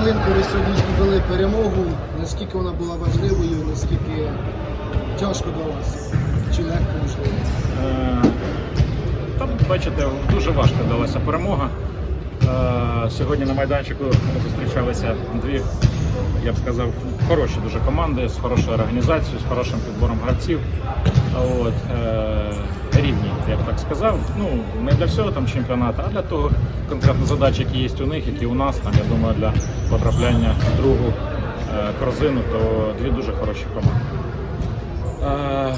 ялинку коли сьогодні здобули перемогу. Наскільки вона була важливою, наскільки тяжко вас? Чи легко можливо? Е, Там, бачите, дуже важко далася перемога. Е, Сьогодні на майданчику зустрічалися дві, я б сказав, хороші дуже команди з хорошою організацією, з хорошим підбором гравців. От, е, рівні, я б так сказав. Ну, не для всього там чемпіонату, а для того конкретно задач, які є у них, які у нас, там, я думаю, для потрапляння в другу е, корзину, то дві дуже хороші команди. Е,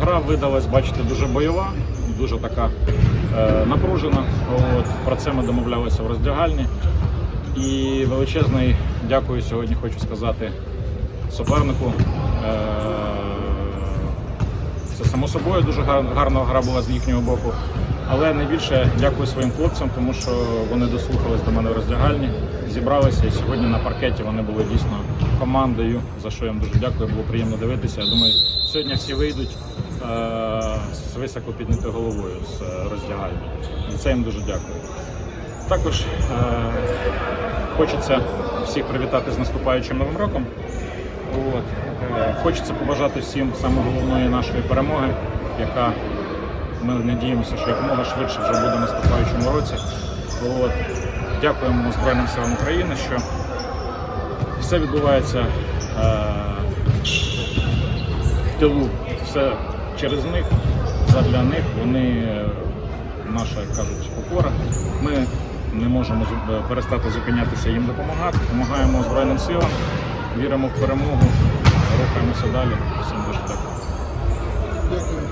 Гра видалась, бачите, дуже бойова, дуже така напружена. От, про це ми домовлялися в роздягальні. І величезний дякую сьогодні хочу сказати супернику. Е, це само собою дуже гарна гра була з їхнього боку. Але найбільше дякую своїм хлопцям, тому що вони дослухались до мене в роздягальні, зібралися і сьогодні на паркеті вони були дійсно командою, за що я їм дуже дякую, було приємно дивитися. Я думаю, сьогодні всі вийдуть е- з високо піднятою головою з е, роздягальні. За це їм дуже дякую. Також хочеться всіх привітати з наступаючим новим роком. От. Е, Хочеться побажати всім саме головної нашої перемоги, яка ми надіємося, що якомога швидше вже буде в наступаючому році. От. Дякуємо Збройним силам України, що все відбувається е, в тилу, все через них, задля них. Вони е, наша, як кажуть, опора не можемо е, перестати зупинятися їм допомагати. Допомагаємо Збройним силам, віримо в перемогу, рухаємося далі. Всім дуже дякую.